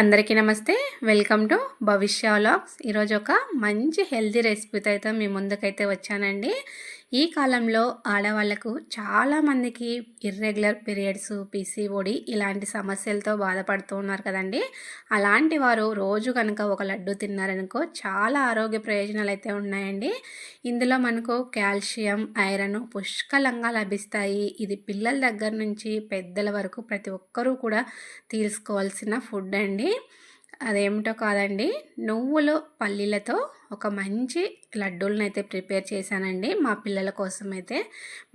అందరికీ నమస్తే. Welcome to Bhavishya vlogs. ఈరోజు ఒక మంచి హెల్తీ రెసిపీతో అయితే మీ ముందుకైతే వచ్చానండి. ఈ కాలంలో ఆడవాళ్ళకు చాలామందికి ఇర్రెగ్యులర్ పీరియడ్స్ పీసీఓడి ఇలాంటి సమస్యలతో బాధపడుతూ ఉన్నారు కదండి. అలాంటి వారు రోజు కనుక ఒక లడ్డు తిన్నారనుకో చాలా ఆరోగ్య ప్రయోజనాలు అయితే ఉన్నాయండి. ఇందులో మనకు కాల్షియం ఐరన్ పుష్కలంగా లభిస్తాయి. ఇది పిల్లల దగ్గర నుంచి పెద్దల వరకు ప్రతి ఒక్కరూ కూడా తీసుకోవాల్సిన ఫుడ్ అండి. అదేమిటో కాదండి. నువ్వులు పల్లీలతో ఒక మంచి లడ్డూలను అయితే ప్రిపేర్ చేశానండి. మా పిల్లల కోసం అయితే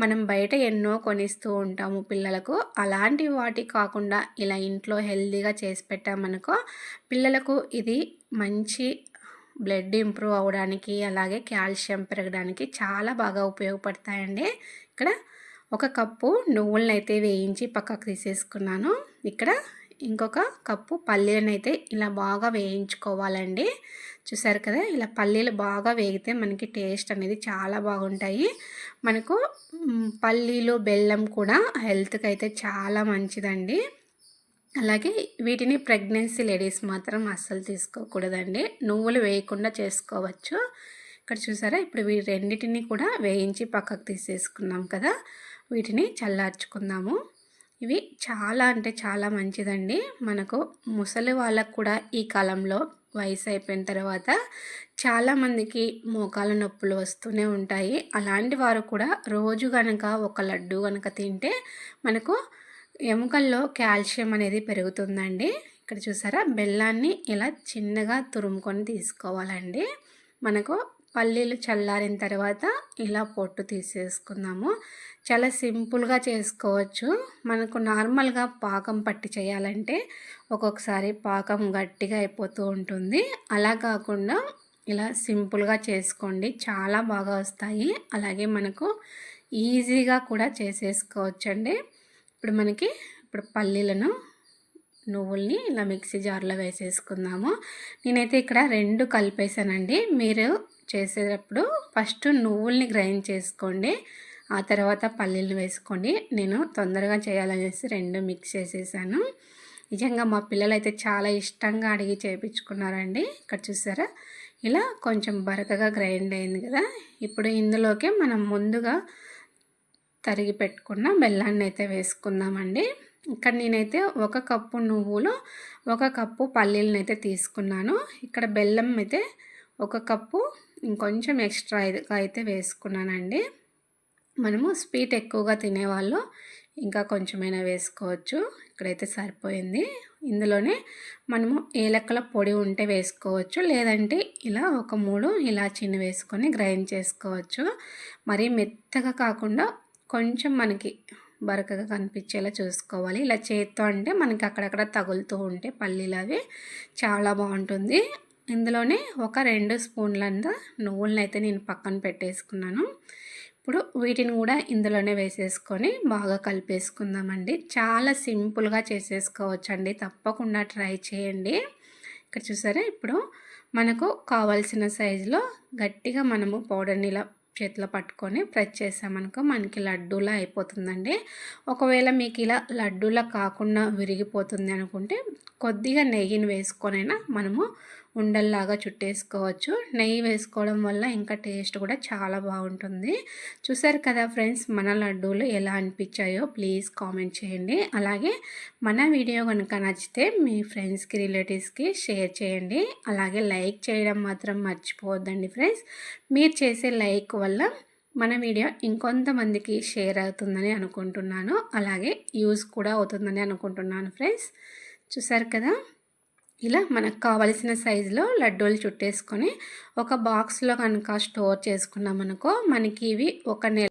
మనం బయట ఎన్నో కొనిస్తూ ఉంటాము పిల్లలకు. అలాంటి వాటి కాకుండా ఇలా ఇంట్లో హెల్తీగా చేసి పెట్టామనుకో పిల్లలకు ఇది మంచి బ్లడ్ ఇంప్రూవ్ అవ్వడానికి అలాగే కాల్షియం పెరగడానికి చాలా బాగా ఉపయోగపడతాయండి. ఇక్కడ ఒక కప్పు నువ్వులను అయితే వేయించి పక్కకు తీసేసుకున్నాను. ఇక్కడ ఇంకొక కప్పు పల్లీలను అయితే ఇలా బాగా వేయించుకోవాలండి. చూసారు కదా ఇలా పల్లీలు బాగా వేగితే మనకి టేస్ట్ అనేది చాలా బాగుంటాయి. మనకు పల్లీలు బెల్లం కూడా హెల్త్కి అయితే చాలా మంచిదండి. అలాగే వీటిని ప్రెగ్నెన్సీ లేడీస్ మాత్రం అస్సలు తీసుకోకూడదండి. నువ్వులు వేయకుండా చేసుకోవచ్చు. ఇక్కడ చూసారా ఇప్పుడు వీ రెండింటిని కూడా వేయించి పక్కకు తీసేసుకున్నాం కదా వీటిని చల్లార్చుకుందాము. ఇవి చాలా అంటే చాలా మంచిదండి. మనకు ముసలి వాళ్ళకు కూడా ఈ కాలంలో వయసు అయిపోయిన తర్వాత చాలామందికి మోకాల నొప్పులు వస్తూనే ఉంటాయి. అలాంటి వారు కూడా రోజు కనుక ఒక లడ్డు కనుక తింటే మనకు ఎముకల్లో కాల్షియం అనేది పెరుగుతుందండి. ఇక్కడ చూసారా? బెల్లాన్ని ఇలా చిన్నగా తురుముకొని తీసుకోవాలండి. మనకు పల్లీలు చల్లారిన తర్వాత ఇలా పొట్టు తీసేసుకుందాము. చాలా సింపుల్గా చేసుకోవచ్చు. మనకు నార్మల్గా పాకం పట్టి చేయాలంటే ఒక్కొక్కసారి పాకం గట్టిగా అయిపోతూ ఉంటుంది. అలా కాకుండా ఇలా సింపుల్గా చేసుకోండి. చాలా బాగా వస్తాయి. అలాగే మనకు ఈజీగా కూడా చేసేసుకోవచ్చండి. ఇప్పుడు మనకి ఇప్పుడు పల్లీలను నువ్వుల్ని ఇలా మిక్సీ జార్లో వేసేసుకుందాము. నేనైతే ఇక్కడ రెండు కలిపేసానండి మీరు చేసేటప్పుడు ఫస్ట్ నువ్వుల్ని గ్రైండ్ చేసుకోండి. ఆ తర్వాత పల్లీలు వేసుకోండి. నేను తొందరగా చేయాలనేసి రెండు మిక్స్ చేసేసాను. నిజంగా మా పిల్లలు అయితే చాలా ఇష్టంగా అడిగి చేయించుకున్నారండి ఇక్కడ చూసారా? ఇలా కొంచెం బరకగా గ్రైండ్ అయింది కదా? ఇప్పుడు ఇందులోకే మనం ముందుగా తరిగి పెట్టుకున్న బెల్లాన్ని అయితే వేసుకుందామండి. ఇక్కడ నేనైతే ఒక కప్పు నువ్వులు ఒక కప్పు పల్లీలను అయితే తీసుకున్నాను. ఇక్కడ బెల్లం అయితే ఒక కప్పు ఇంకొంచెం ఎక్స్ట్రా అయితే వేసుకున్నానండి. మనము స్వీట్ ఎక్కువగా తినేవాళ్ళు ఇంకా కొంచెమైనా వేసుకోవచ్చు. ఇక్కడైతే సరిపోయింది. ఇందులోనే మనము ఏలక్కల పొడి ఉంటే వేసుకోవచ్చు లేదంటే ఇలా ఒక మూడు ఇలాచీని వేసుకొని గ్రైండ్ చేసుకోవచ్చు. మరీ మెత్తగా కాకుండా కొంచెం మనకి బరకగా కనిపించేలా చూసుకోవాలి. ఇలా చేత్తో అంటే మనకి అక్కడక్కడ తగులుతూ ఉంటే పల్లీలు అవి చాలా బాగుంటుంది. ఇందులోనే ఒక రెండు స్పూన్లంతా నువ్వులను అయితే నేను పక్కన పెట్టేసుకున్నాను. ఇప్పుడు వీటిని కూడా ఇందులోనే వేసేసుకొని బాగా కలిపేసుకుందామండి. చాలా సింపుల్గా చేసేసుకోవచ్చండి. తప్పకుండా ట్రై చేయండి. ఇక్కడ చూసారా? ఇప్పుడు మనకు కావాల్సిన సైజులో గట్టిగా మనము పౌడర్ని ఇలా చేతిలో పట్టుకొని ప్రెస్ చేసామనుకో మనకి లడ్డూలా అయిపోతుందండి. ఒకవేళ మీకు ఇలా లడ్డూలా కాకుండా విరిగిపోతుంది అనుకుంటే కొద్దిగా నెయ్యిని వేసుకొనైనా మనము ఉండల్లాగా చుట్టేసుకోవచ్చు. నెయ్యి వేసుకోవడం వల్ల ఇంకా టేస్ట్ కూడా చాలా బాగుంటుంది. చూసారు కదా ఫ్రెండ్స్ మన లడ్డూలు ఎలా అనిపించాయో ప్లీజ్ కామెంట్ చేయండి. అలాగే మన వీడియో కనుక నచ్చితే మీ ఫ్రెండ్స్కి రిలేటివ్స్కి షేర్ చేయండి. అలాగే లైక్ చేయడం మాత్రం మర్చిపోవద్దండి ఫ్రెండ్స్. మీరు చేసే లైక్ వల్ల మన వీడియో ఇంకొంతమందికి షేర్ అవుతుందని అనుకుంటున్నాను. అలాగే యూజ్ కూడా అవుతుందని అనుకుంటున్నాను ఫ్రెండ్స్. చూసారు కదా? ఇలా మనకు కావలసిన సైజులో లడ్డూలు చుట్టేసుకొని ఒక బాక్స్లో కనుక స్టోర్ చేసుకున్నామనుకో మనకి ఇవి ఒక నెల